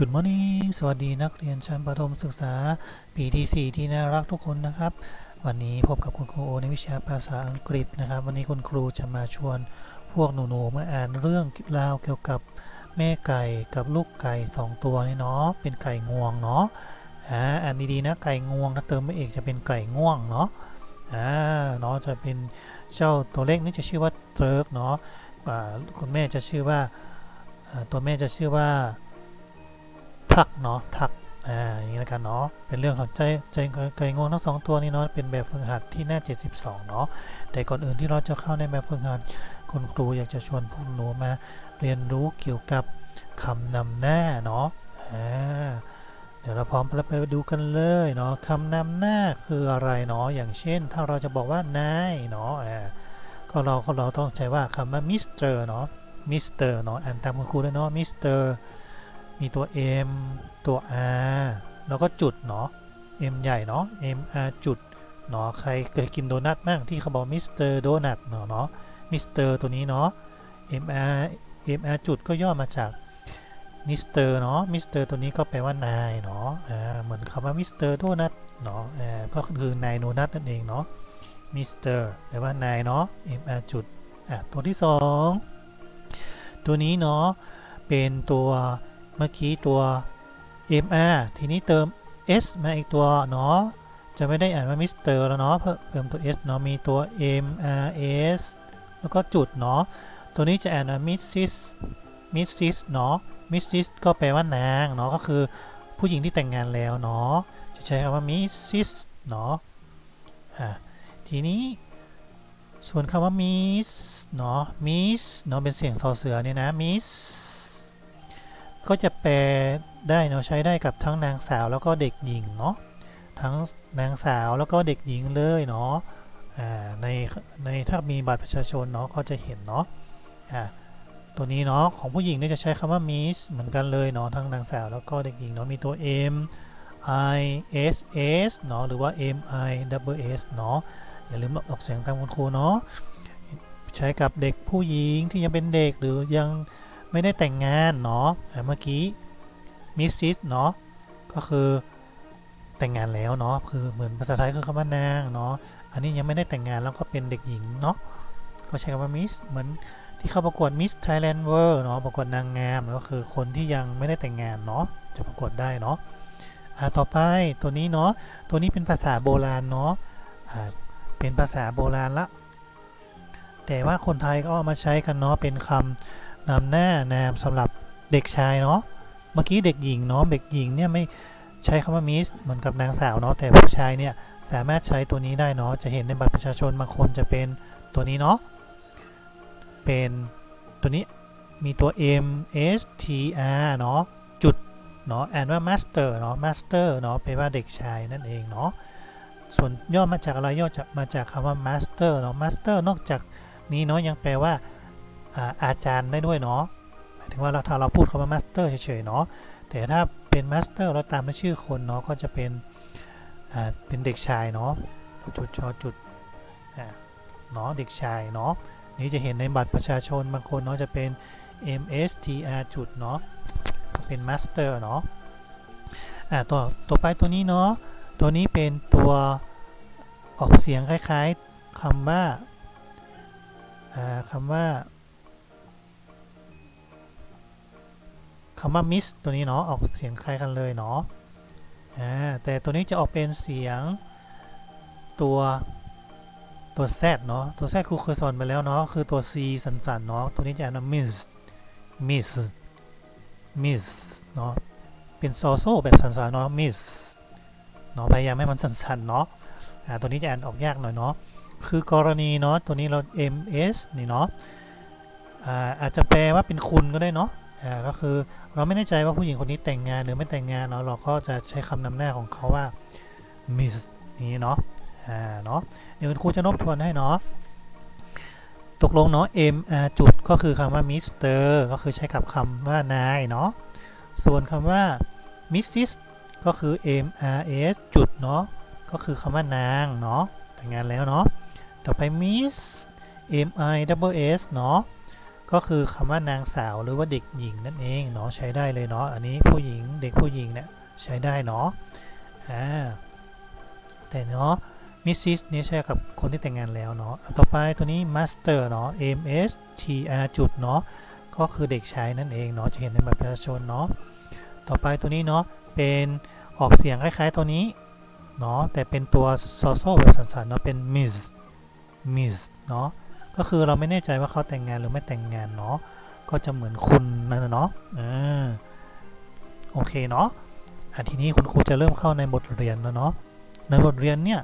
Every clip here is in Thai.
Good morning สวัสดีนักเรียนชั้นประถมศึกษาปีที่ 4 ที่น่ารักทุกคนนะครับ วันนี้พบกับคุณครูโอในวิชาภาษาอังกฤษนะครับ วันนี้คุณครูจะมาชวนพวกหนูๆมาอ่านเรื่องราวเกี่ยวกับแม่ไก่กับลูกไก่ 2 ตัวนี่เนาะเป็นไก่งวงเนาะอ่าอ่านดีๆนะไก่งวงถ้าเติมไม่เอกจะเป็นไก่ง่วงเนาะอ่าเนาะจะเป็นเจ้าตัวเล็กนี่จะชื่อว่าเติร์กเนาะคุณแม่จะชื่อว่าอ่าตัวแม่จะชื่อว่า ทักเนาะทักอ่าอย่างนี้แล้วกันเนาะเป็นเรื่องของใจใจไก่งวงทั้งสองตัวนี้เนาะเป็นแบบฝึกหัดที่หน้า 72 เนาะแต่ก่อนอื่นที่เราจะเข้าในแบบฝึกหัดคุณครูอยากจะชวนพวกหนูมาเรียนรู้เกี่ยวกับคำนำหน้าเนาะอ่าเดี๋ยวเราพร้อมแล้วไปดูกันเลยเนาะคำนำหน้าคืออะไรเนาะอย่างเช่น ถ้าเราจะบอกว่านายเนาะอ่าก็เราก็เราต้องใช้ว่าคำว่ามิสเตอร์เนาะมิสเตอร์เนาะอ่านตามคุณครูด้วยเนาะมิสเตอร์ มีตัว M ตัว R แล้วก็จุดเนาะ M ใหญ่เนาะ M R จุดเนาะใครเคยกินโดนัทบ้างที่เขาบอกมิสเตอร์โดนัทเนาะเนาะมิสเตอร์ตัวนี้เนาะ M R M R จุดก็ย่อมาจากมิสเตอร์เนาะมิสเตอร์ตัวนี้ก็แปลว่านายเนาะอ่าเหมือนคำว่ามิสเตอร์โดนัทเนาะอ่าก็คือนายโดนัทนั่นเองเนาะมิสเตอร์แปลว่านายเนาะ M R จุดอะตัวที่สองตัวนี้เนาะเป็นตัว เมื่อกี้ตัว mr ทีนี้เติม s มาอีกตัวเนาะจะไม่ได้อ่านว่ามิสเตอร์แล้วเนาะเพิ่มตัว s เนาะมีตัว mrs แล้วก็จุดเนาะตัวนี้จะอ่านว่า mrs mrs เนาะ mrs ก็แปลว่านางเนาะก็คือผู้หญิงที่แต่งงานแล้วเนาะจะใช้คำว่า mrs เนาะอะทีนี้ส่วนคำว่า miss เนาะ miss เนาะเป็นเสียงซอเสือเนี่ยนะ miss ก็จะแปลได้เนาะใช้ได้กับทั้งนางสาวแล้วก็เด็กหญิงเนาะทั้งนางสาวแล้วก็เด็กหญิงเลยเนาะในในถ้ามีบัตรประชาชนเนาะก็จะเห็นเนาะตัวนี้เนาะของผู้หญิงเนี่ยจะใช้คำว่า miss เหมือนกันเลยเนาะทั้งนางสาวแล้วก็เด็กหญิงเนาะมีตัว m i s s เนาะหรือว่า m i w s เนาะอย่าลืมออกเสียงตามคุณครูเนาะใช้กับเด็กผู้หญิงที่ยังเป็นเด็กหรือยัง ไม่ได้แต่งงานเนาะอ่เมื่อกี้มิสซิสเนาะก็คือแต่งงานแล้วเนาะคือเหมือนภาษาไทยคือคำว่านางเนาะอันนี้ยังไม่ได้แต่งงานแล้วก็เป็นเด็กหญิงเนาะก็ใช้คำว่ามิสเหมือนที่เขาประกวดมิสไทยแลนด์เวิร์เนาะประกวดนางงามก็คือคนที่ยังไม่ได้แต่งงานเนาะจะประกวดได้เนาะอ่าต่อไปตัวนี้เนาะตัวนี้เป็นภาษาโบราณเนาะอ่าเป็นภาษาโบราณละแต่ว่าคนไทยก็เอามาใช้กันเนาะเป็นคำ นำหน้านามสำหรับเด็กชายเนาะเมื่อกี้เด็กหญิงเนาะเด็กหญิงเนี่ยไม่ใช้คำว่ามิสเหมือนกับนางสาวเนาะแต่ผู้ชายเนี่ยสามารถใช้ตัวนี้ได้เนาะจะเห็นในบัตรประชาชนบางคนจะเป็นตัวนี้เนาะเป็นตัวนี้มีตัว M S T R เนาะจุดเนาะอ่านว่า master เนาะ master เนาะแปลว่าเด็กชายนั่นเองเนาะส่วนย่อมาจากอะไรย่อจากมาจากคำว่า master เนาะ master นอกจากนี้เนาะยังแปลว่า อาจารย์ได้ด้วยเนาะหมายถึงว่าเราถ้าเราพูดคำว่ามาสเตอร์เฉยๆเนาะแต่ถ้าเป็นมาสเตอร์เราตามด้วยชื่อคนเนาะก็จะเป็นเป็นเด็กชายเนาะจุดชอจุดเนาะเด็กชายเนาะนี่จะเห็นในบัตรประชาชนบางคนเนาะจะเป็น MSTR จุดเนาะเป็นมาสเตอร์เนาะอ่าตัวต่อไปตัวนี้เนาะตัวนี้เป็นตัวออกเสียงคล้ายๆคำว่าอ่าคำว่า คำว่า miss ตัวนี้เนาะออกเสียงคล้ายกันเลยเนาะแต่ตัวนี้จะออกเป็นเสียงตัวตัว z เนาะตัว z ครูเคยสอนไปแล้วเนาะคือตัว c สันๆเนาะตัวนี้จะอ่านว่า miss miss miss เนาะเป็นซโซแบบสันๆเนาะ miss เนาะพยายามให้มันสันๆเนาะตัวนี้จะอ่านออกยากหน่อยเนาะคือกรณีเนาะตัวนี้เรา ms นี่เนาะอาจจะแปลว่าเป็นคุณก็ได้เนาะ ก็คือเราไม่แน่ใจว่าผู้หญิงคนนี้แต่งงานหรือไม่แต่งงานเนาะเราก็จะใช้คำนำหน้าของเขาว่า miss นี้เนาะอ่าเนาะเดี๋ยวคุณครูจะนบทวนให้เนาะตกลงเนาะ m r จุดก็คือคำว่า mister ก็คือใช้กับคำว่านายเนาะส่วนคำว่า mrs ก็คือ m r s จุดเนาะก็คือคำว่านางเนาะแต่งงานแล้วเนาะต่อไป miss m i s s เนาะ ก็คือคำว่านางสาวหรือว่าเด็กหญิงนั่นเองเนาะใช้ได้เลยเนาะอันนี้ผู้หญิงเด็กผู้หญิงเนี่ยใช้ได้เนาะอ่าแต่เนาะมิสซิสนี่ใช้กับคนที่แต่งงานแล้วเนาะต่อไปตัวนี้ master เนาะ m s t r จุดเนาะก็คือเด็กชายนั่นเองเนาะจะเห็นในบัตรประชาชนเนาะต่อไปตัวนี้เนาะเป็นออกเสียงคล้ายๆตัวนี้เนาะแต่เป็นตัวโซโซแบบสันๆเนาะเป็น miss miss เนาะ ก็คือเราไม่แน่ใจว่าเขาแต่งงานหรือไม่แต่งงานเนาะก็จะเหมือนคุณนั่นนะเนาะอ่าโอเคเนาะอะทีนี้คุณครูจะเริ่มเข้าในบทเรียนแล้วเนาะในบทเรียนเนี่ย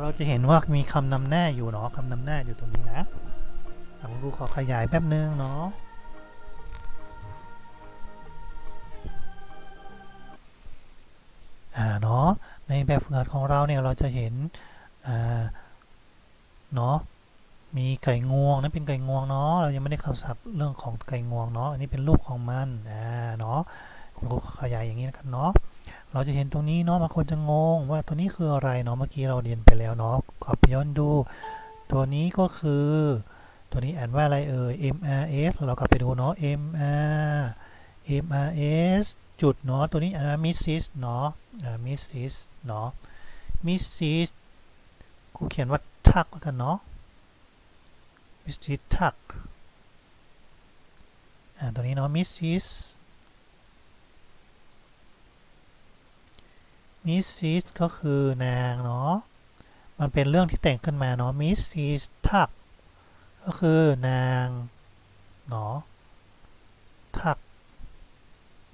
เราจะเห็นว่ามีคำนำหน้าอยู่เนาะคำนำหน้าอยู่ตรงนี้นะอะคุณครูขอขยายแป๊บนึงเนาะอ่าเนาะในแบบฝึกหัดของเราเนี่ยเราจะเห็นอ่าเนาะ มีไก่งวงนั่นเป็นไก่งวงเนาะเรายังไม่ได้คำศัพท์เรื่องของไก่งวงเนาะอันนี้เป็นลูกของมันอ่าเนาะคุณครูขยายอย่างนี้แล้วกันเนาะเราจะเห็นตรงนี้เนาะบางคนจะงงว่าตัวนี้คืออะไรเนาะเมื่อกี้เราเรียนไปแล้วเนาะขอไปย้อนดู ตัวนี้ก็คือ ตัวนี้อ่านว่าอะไรเอ่ย MRS เรากลับไปดูเนาะ MR MRS จุดเนาะตัวนี้อ่านว่า Mrs เนาะ Mrs เนาะ Mrs ครูเขียนว่าทักกันเนาะ Mrs ทักอ่าตัวนี้เนาะ Mrs Mrs ก็คือนางเนาะ มันเป็นเรื่องที่แต่งขึ้นมาเนาะ Mrs ทักก็คือนางเนาะทัก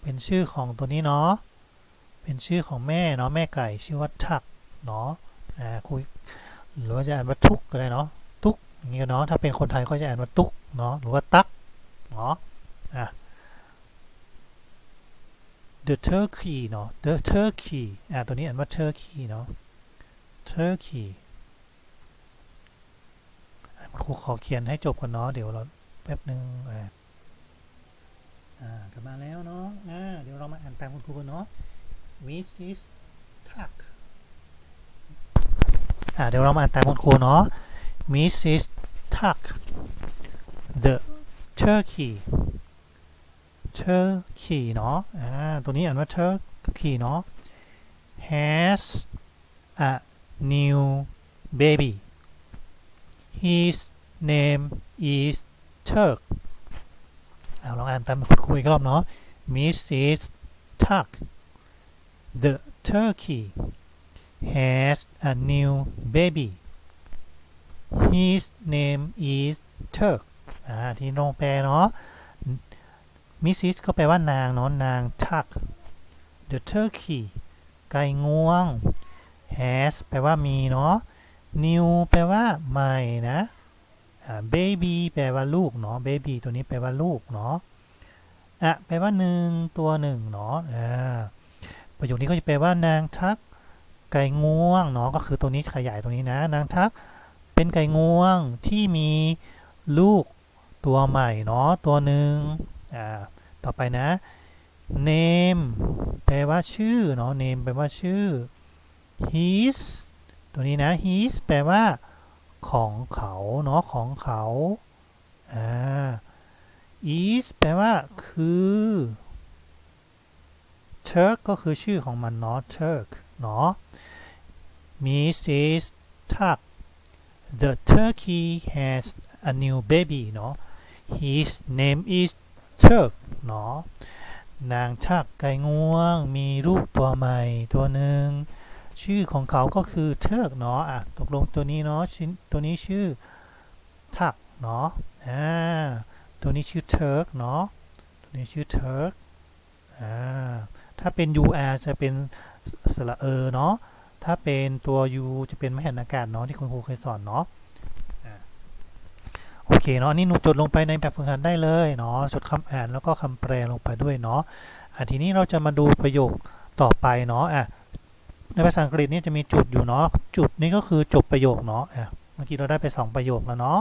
เป็นชื่อของตัวนี้เนาะ เป็นชื่อของแม่เนาะแม่ไก่ชื่อว่าทักเนาะอ่าคุยหรือว่าจะอ่านว่าทุกก็ได้เนาะ อย่างนี้เนาะถ้าเป็นคนไทยก็จะอ่านว่าตุกเนาะหรือว่าตักเนาะอะ the turkey เนาะ the turkey อ่าตัวนี้อ่านว่า turkey เนาะ turkey ครูขอเขียนให้จบก่อนเนาะเดี๋ยวเราแป๊บหนึงอ่าอ่ากลับมาแล้วเนาะอ่าเดี๋ยวเรามาอ่านตามคุณครูกันเนาะ Mrs. Tuck อ่าเดี๋ยวเรามาอ่านตามคุณครูเนาะ Mrs. Tuck the turkey turkey เนาะอ่าตัวนี้อ่านว่า turkey เนาะ has a new baby his name is Turk เอาลองอ่านตามคุณครูอีกรอบเนาะ Mrs. Tuck the turkey has a new baby His name is Turk อ่าที่ลงแปลเนาะ Mrs. ก็แปลว่านางเนาะนาง Tuck the turkey ไก่งวง has แปลว่ามีเนาะ new แปลว่าใหม่นะ baby แปลว่าลูกเนาะ baby ตัวนี้แปลว่าลูกเนาะอะแปลว่าหนึ่งตัวหนึ่งเนาะอ่าประโยคนี้ก็จะแปลว่านางทักไก่งวงเนาะก็คือตัวนี้ขยายตรงนี้นะ นางทัก เป็นไก่งวงที่มีลูกตัวใหม่เนาะตัวหนึ่งอ่าต่อไปนะ name แปลว่าชื่อเนาะ name แปลว่าชื่อ his ตัวนี้นะ his แปลว่าของเขาเนาะของเขาอ่า is แปลว่าคือ Turk ก็คือชื่อของมันเนาะ Turk เนาะ Mrs. Tuck the turkey has a new baby เนาะ his name is Turk เนาะนางชักไก่งวง มีลูกตัวใหม่ตัวหนึ่ง ชื่อของเขาก็คือเทิร์กเนาะอะตกลงตัวนี้เนาะชตัวนี้ชื่อทักเนาะอ่าตัวนี้ชื่อเทิร์กเนาะตัวนี้ชื่อเทิร์กอ่าถ้าเป็น UR จะเป็นสระเออเนาะ ถ้าเป็นตัว U จะเป็นไม่หันอากาศเนาะที่คุณครูเคยสอนเนาะโอเคเนาะนี่หนูจดลงไปในแบบฝึกหัดได้เลยเนาะจดคำอ่านแล้วก็คำแปลลงไปด้วยเนาะอะทีนี้เราจะมาดูประโยคต่อไปเนาะอะในภาษาอังกฤษนี่จะมีจุดอยู่เนาะจุดนี้ก็คือจบประโยคเนาะอะเมื่อกี้เราได้ไป 2 ประโยคแล้วเนาะ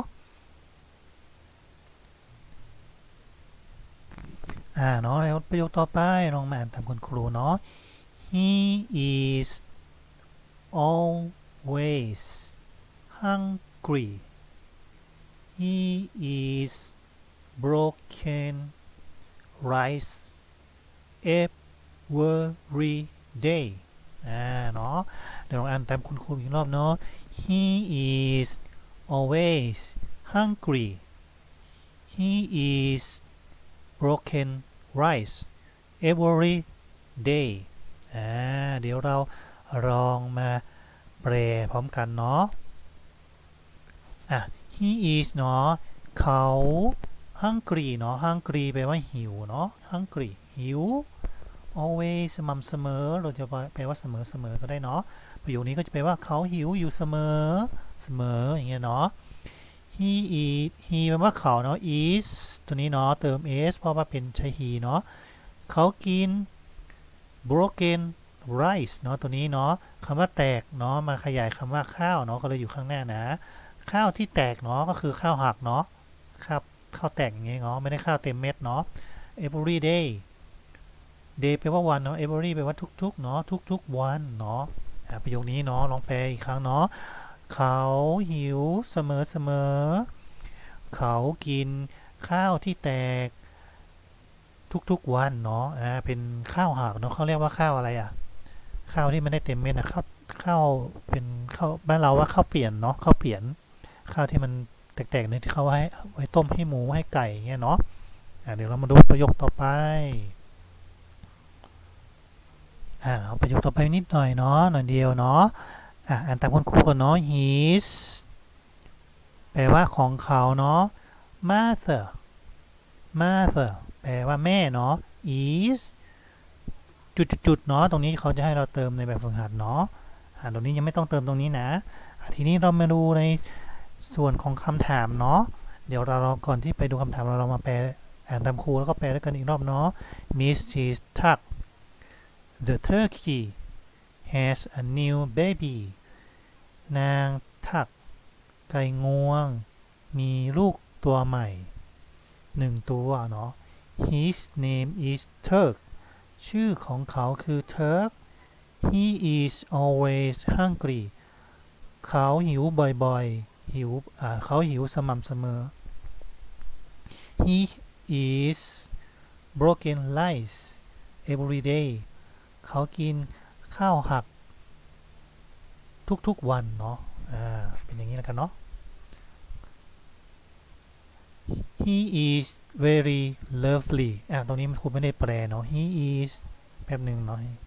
อ่าเนาะแล้วประโยคต่อไปลองมาอ่านตามคุณครูเนาะ he is always hungry he is broken rice every day อ่าเนาะเดี๋ยวลองอ่านตามคุณครูอีกรอบเนาะ he is always hungry he is broken rice every day อ่าเดี๋ยวเรา ลองมาแปลพร้อมกันเนาะอะ he is เนาะเขา hungry เนาะ hungry แปลว่าหิวเนาะ hungry หิว always สม่ำเสมอ เราจะแปลว่าเสมอเสมอก็ได้เนาะประโยคนี้ก็จะแปลว่าเขาหิวอยู่เสมอเสมออย่างเงี้ยเนาะ he eat he แปลว่าเขาเนาะ is ตัวนี้เนาะเติม s เพราะว่าเป็นใช้ he เนาะเขากิน broken rice เนาะตัวนี้เนาะคำว่าแตกเนาะมาขยายคำว่าข้าวเนาะก็เลยอยู่ข้างหน้านะ ข้าวที่แตกเนาะก็คือข้าวหักเนาะครับข้าวแตกอย่างเงี้ยเนาะไม่ได้ข้าวเต็มเม็ดเนาะ every day day แปลว่าวันเนาะ every แปลว่าทุกๆเนาะทุกๆวันเนาะประโยคนี้เนาะลองแปลอีกครั้งเนาะเขาหิวเสมอเสมอเขากินข้าวที่แตกทุกๆวันเนาะอ่าเป็นข้าวหักเนาะเขาเรียกว่าข้าวอะไรอะ ข้าวที่ไม่ได้เต็มเม็ดนะข้าวข้าวเป็นข้าวบ้านเราว่าข้าวเปลี่ยนเนาะข้าวเปลี่ยนข้าวที่มันแตกๆเนี่ยที่เขาไว้ไว้ต้มให้หมูให้ไก่เงี้ยเนาะเดี๋ยวเรามาดูประโยคต่อไปอ่าเอาประโยคต่อไปนิดหน่อยเนาะหน่อยเดียวเนาะอะอ่านตามคุณครูก่อนเนาะ his แปลว่าของเขาเนาะ mother mother แปลว่าแม่เนาะ is จุดๆเนาะตรงนี้เขาจะให้เราเติมในแบบฝึกหัดเนาะอ่าตรงนี้ยังไม่ต้องเติมตรงนี้นะทีนี้เรามาดูในส่วนของคำถามเนาะเดี๋ยวเราก่อนที่ไปดูคำถามเราเรามาแปลอ่านตามครูแล้วก็แปลด้วยกันอีกรอบเนาะ Mrs. Tuck the turkey has a new baby นางทัก ไก่งวง มีลูกตัวใหม่หนึ่งตัวเนาะ His name is Turk ชื่อของเขาคือ Turk He is always hungry เขาหิวบ่อยๆ หิวเขาหิวสม่ำเสมอ He is broken rice every day เขากินข้าวหักทุกๆวันเนาะ อ่า เป็นอย่างนี้แล้วกันเนาะ he is very lovely อะตรงนี้มันครูไม่ได้แปลเนาะ he is แป๊บหนึ่งเนาะอะ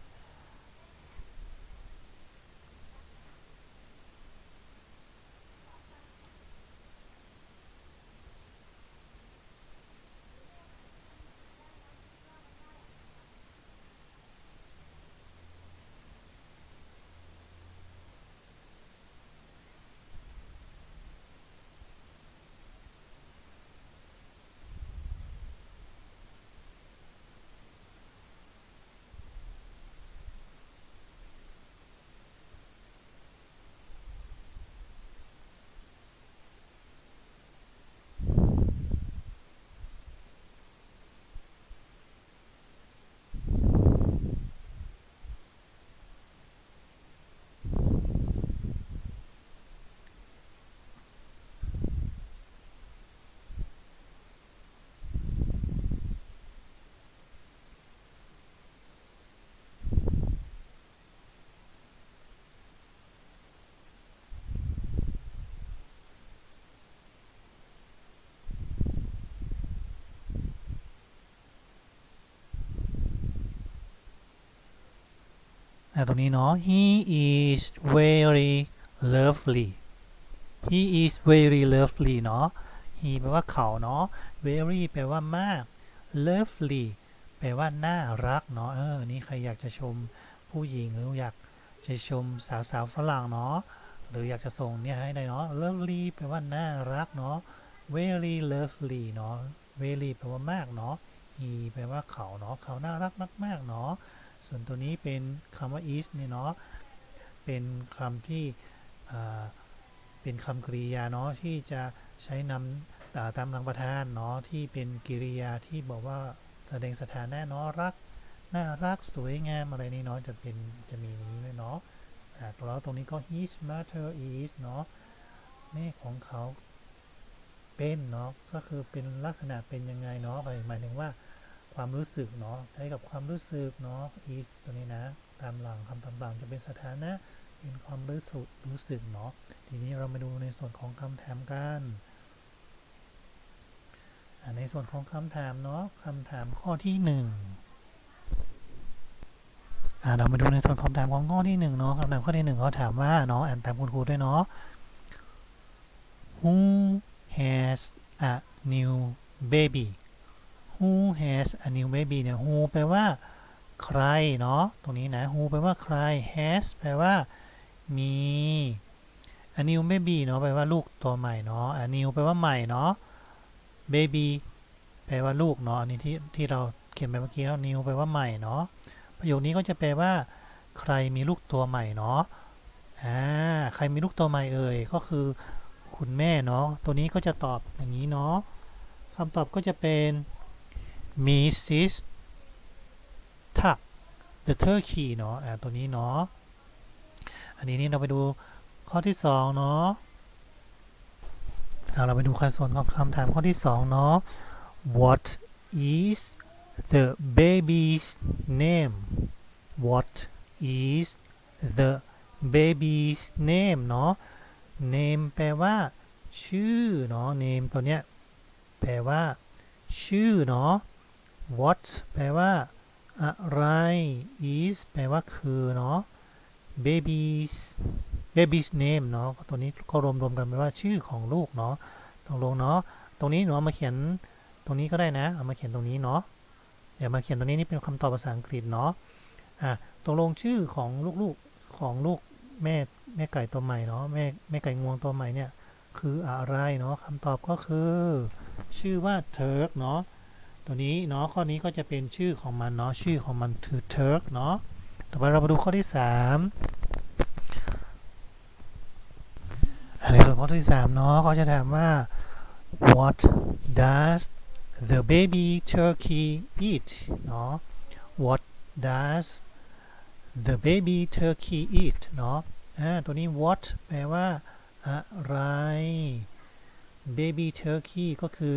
ตรงนี้เนาะ he is very lovely he is very lovely เนาะ he แปลว่าเขาเนาะ very แปลว่ามาก lovely แปลว่าน่ารักเนาะ เออ นี่ใครอยากจะชมผู้หญิงหรืออยากจะชมสาวสาวฝรั่งเนาะ หรืออยากจะส่งเนี่ยให้ได้เนาะ lovely แปลว่าน่ารักเนาะ very lovely เนาะ very แปลว่ามากเนาะ he แปลว่าเขาเนาะ เขาน่ารักมากๆเนาะ ส่วนตัวนี้เป็นคำว่า is เนี่ยเนาะ เป็นคำที่เป็นคำกริยาเนาะที่จะใช้นำอ่าตามหลังประธานเนาะที่เป็นกริยาที่บอกว่าแสดงสถานะเนาะรักน่ารักสวยงามอะไรนี่เนาะจะเป็นจะมีนี้ด้วยเนาะแล้วตรงนี้ก็ his mother is เนาะแม่ของเขาเป็นเนาะก็คือเป็นลักษณะเป็นยังไงเนาะหมายถึงว่า ความรู้สึกเนาะใช้กับความรู้สึกเนาะ is ตัวนี้นะ ตามหลังคำตามหลังจะเป็นสถานะเป็นความรู้สึกรู้สึกเนาะทีนี้เรามาดูในส่วนของคำถามกันในส่วนของคำถามเนาะคำถามข้อที่หนึ่งเรามาดูในส่วนคำถามของข้อที่หนึ่งเนาะคำถามข้อที่หนึ่งเขาถามว่าเนาะอ่านตามคุณครูด้วยเนาะ Who has a new baby Who has a new baby เนี่ย Who แปลว่า ใครเนาะตรงนี้นะ Who แปลว่าใคร has แปลว่า มี a new baby เนาะแปลว่าลูกตัวใหม่เนาะ a new แปลว่าใหม่เนาะ baby แปลว่าลูกเนาะอันนี้ที่ที่เราเขียนไปเมื่อกี้แล้ว new แปลว่าใหม่เนาะประโยคนี้ก็จะแปลว่า ใครมีลูกตัวใหม่เนาะอ่าใครมีลูกตัวใหม่เอ่ยก็คือคุณแม่เนาะตัวนี้ก็จะตอบอย่างนี้เนาะคำตอบก็จะเป็น Mrs. Tuck the turkey เนาะอ่าตัวนี้เนาะอันนี้นี่เราไปดูข้อที่สองเนาะเราไปดูขั้นส่วนของคำถามข้อที่สองเนาะ What is the baby's name What is the baby's name เนาะ name แปลว่า ชื่อเนาะ name ตัวเนี้ยแปลว่า ชื่อเนาะ what แปลว่า อะไร is แปลว่าคือเนาะ baby's baby's name เนาะตัวนี้ก็รวมรวมกันแปลว่าชื่อของลูกเนาะตรงลงเนาะตรงนี้หนูเอามาเขียนตรงนี้ก็ได้นะ เอามาเขียนตรงนี้เนาะเดี๋ยวมาเขียนตรงนี้นี่เป็นคำตอบภาษาอังกฤษเนาะอะตรงลงชื่อของลูกๆของลูกแม่แม่ไก่ตัวใหม่เนาะแม่แม่ไก่งวงตัวใหม่เนี่ยคืออะไรเนาะคำตอบก็คือ ชื่อว่าเทิร์กเนาะ ตัวนี้เนาะข้อนี้ก็จะเป็นชื่อของมันเนาะชื่อของมันคือเทิร์กเนาะต่อไปเรามาดูข้อที่3อันในส่วนข้อที่3เนาะเขาจะถามว่า what does the baby turkey eat เนาะ what does the baby turkey eat เนาะตัวนี้ what แปลว่าอะไร baby turkey ก็คือ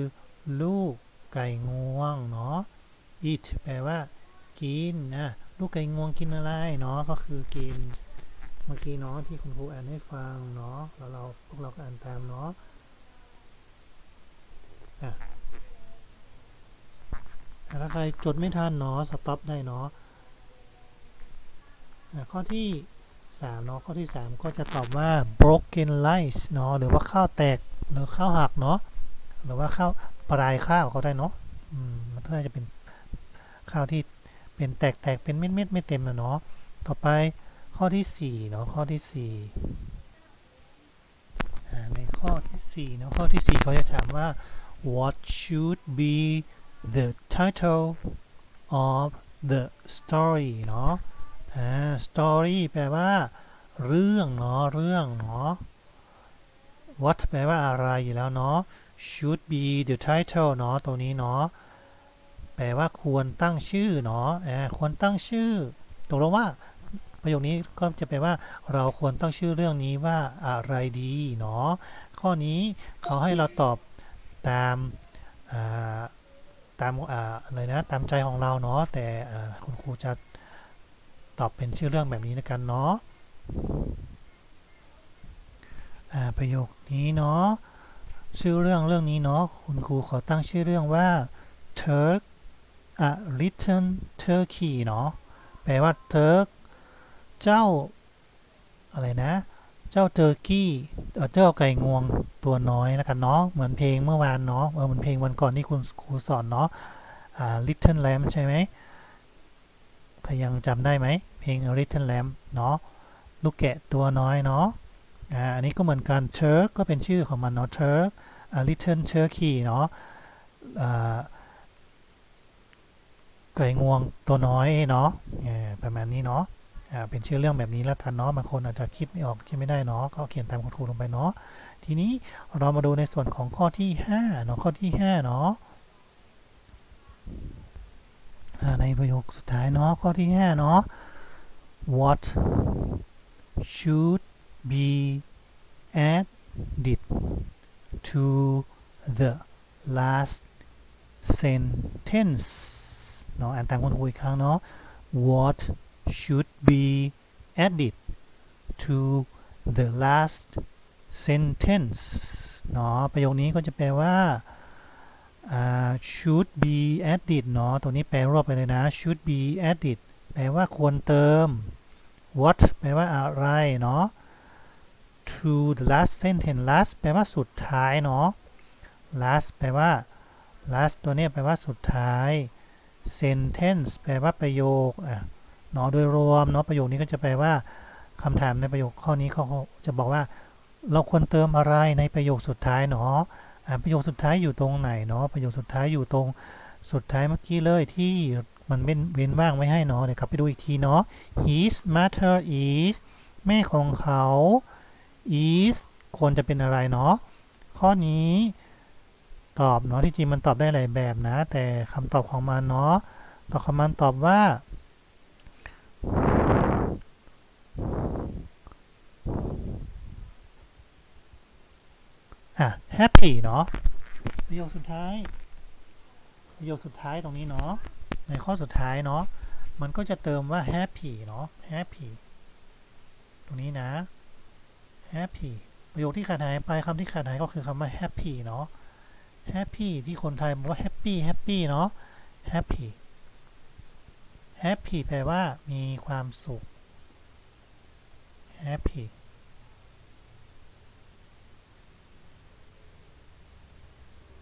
ลูก ไก่งวงเนาะ eat แปลว่า กินนะลูกไก่งวงกินอะไรเนาะก็คือกิน เมื่อกี้เนาะที่คุณครูอ่านให้ฟังเนาะแล้วเราพวกเราก็อ่านตามเนาะถ้าใครจดไม่ทันเนาะสต็อปได้เนาะอะข้อที่3เนาะข้อที่ 3 ก็จะตอบว่า broken rice เนาะหรือว่าข้าวแตกหรือข้าวหักเนาะหรือว่าข้าว ปลายข้าวก็ได้เนาะมันน่าจะเป็นข้าวที่เป็นแตกแตกเป็นเม็ดเม็ดไม่เต็มนะเนาะต่อไปข้อที่4เนาะข้อที่4อ่ในข้อที่4เนาะข้อที่ 4 เขาจะถามว่า what should be the title of the story เนาะอ่า story แปลว่า เรื่องเนาะเรื่องเนาะ what แปลว่าอะไรอยู่แล้วเนาะ should be the title เนาะตัวนี้เนาะแปลว่าควรตั้งชื่อเนาะอ่าควรตั้งชื่อตกลงว่าประโยคนี้ก็จะแปลว่าเราควรตั้งชื่อเรื่องนี้ว่าอะไรดีเนาะข้อนี้เขาให้เราตอบตามอ่าตามอ่าอะไรนะตามใจของเราเนาะแต่คุณครูจะตอบเป็นชื่อเรื่องแบบนี้แล้วกันเนาะประโยคนี้เนาะ ชื่อเรื่องเรื่องนี้เนาะคุณครูขอตั้งชื่อเรื่องว่า Turk a Little Turkey เนาะแปลว่า Turk เจ้า อะไรนะ เจ้าเ u r ร์กี้เจ้าไก่งวงตัวน้อยแล้วกันเนาะเหมือนเพลงเมื่อวานเนาะเออเหมือนเพลงวันก่อนที่คุณครูสอนเนาะอ่า Little Lamb ใช่ไหมใครยังจำได้ไหมเพลง Little Lamb เนาะลูกแกะตัวน้อยเนาะ อันนี้ก็เหมือนกัน Turk ก็เป็นชื่อของมันเนาะ Turk a little turkey เนาะไก่งวงตัวน้อยเนาะประมาณนี้เนาะเป็นชื่อเรื่องแบบนี้แล้วกันเนาะบางคนอาจจะคิดไม่ออกคิดไม่ได้เนาะก็เขียนตามคุณครูลงไปเนาะทีนี้เรามาดูในส่วนของข้อที่5เนาะข้อที่5เนาะในประโยคสุดท้ายเนาะข้อที่5เนาะ what should be added to the last sentence เนาะอ่านตามคุณครูอีกครั้งเนาะ what should be added to the last sentence เนาะประโยคนี้ก็จะแปลว่าอ่า should be added เนาะตัวนี้แปลรวบไปเลยนะ should be added แปลว่าควรเติม what แปลว่าอะไรเนาะ to the last sentence last แปลว่าสุดท้ายเนาะ last แปลว่า last ตัวเนี้ยแปลว่าสุดท้าย sentence แปลว่าประโยคอะเนาะโดยรวมเนาะประโยคนี้ก็จะแปลว่าคำถามในประโยคข้อนี้เขาจะบอกว่า เราควรเติมอะไรในประโยคสุดท้ายเนาะะประโยคสุดท้ายอยู่ตรงไหนเนาะประโยคสุดท้ายอยู่ตรงสุดท้ายเมื่อกี้เลยที่มันเว้นเว้นว่างไว้ให้เนาะเดี๋ยวกลับไปดูอีกทีเนาะ his mother is แม่ของเขา is ควรจะเป็นอะไรเนาะข้อนี้ตอบเนาะที่จริงมันตอบได้หลายแบบนะ แต่คำตอบของมันเนาะตอบของมันตอบว่า อะ happy เนาะประโยคสุดท้าย ประโยคสุดท้ายตรงนี้เนาะในข้อสุดท้ายเนาะมันก็จะเติมว่า happy เนาะ happy ตรงนี้นะ happy ประโยคที่ขาดหายไปคำที่ขาดหายก็คือคำว่า happy เนาะ happy ที่คนไทยบอกว่า happy happy เนาะ happy happy แปลว่ามีความสุข happy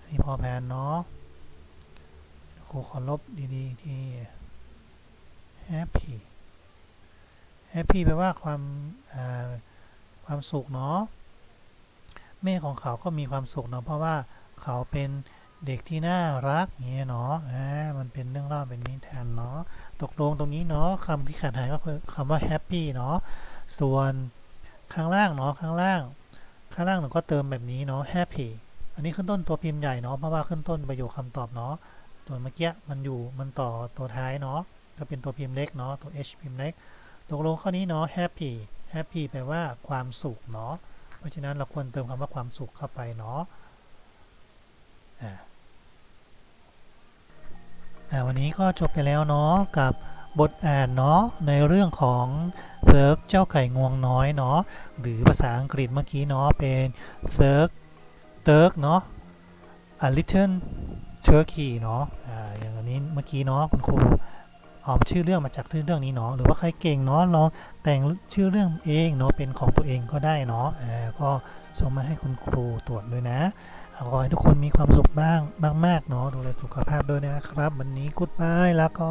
นนี้พอแพนเนาะครูขอลบดีๆที่ happy happy แปลว่าความอ่า ความสุขเนาะแม่ของเขาก็มีความสุขเนาะเพราะว่าเขาเป็นเด็กที่น่ารักอย่างเงี้ยเนาะอ่ามันเป็นเรื่องเล่าเป็นนิทานเนาะตกลงตรงนี้เนาะคำที่ขาดหายก็คือคำว่า happy เนาะส่วนข้างล่างเนาะข้างล่าง ข้างล่างหนูก็เติมแบบนี้เนาะ happy อันนี้ขึ้นต้นตัวพิมพ์ใหญ่เนาะเพราะว่าขึ้นต้นประโยคคำตอบเนาะส่วนเมื่อกี้มันอยู่มันต่อตัวท้ายเนาะก็เป็นตัวพิมพ์เล็กเนาะตัว h พิมพ์เล็กตกลงข้อนี้เนาะ happy happy แปปี้แปลว่าความสุขเนาะ เพราะฉะนั้นเราควรเติมคำว่าความสุขเข้าไปเนาะวันนี้ก็จบไปแล้วเนาะกับบทอ่านเนาะในเรื่องของเซิร์กเจ้าไก่งวงน้อยเนาะหรือภาษาอังกฤษเมื่อกี้เนาะเป็นเซิร์กเติร์กเนาะ a little turkey เนาะอ่าอย่างนี้เมื่อกี้เนาะคุณครู เอาชื่อเรื่องมาจากชื่อเรื่องนี้เนาะหรือว่าใครเก่งเนาะลองแต่งชื่อเรื่องเองเนาะเป็นของตัวเองก็ได้เนาะอ่าก็ส่งมาให้คุณครูตรวจด้วยนะขอให้ทุกคนมีความสุขบ้างมากๆเนาะดูแลสุขภาพด้วยนะครับ วันนี้กุ๊ดบายแล้วก็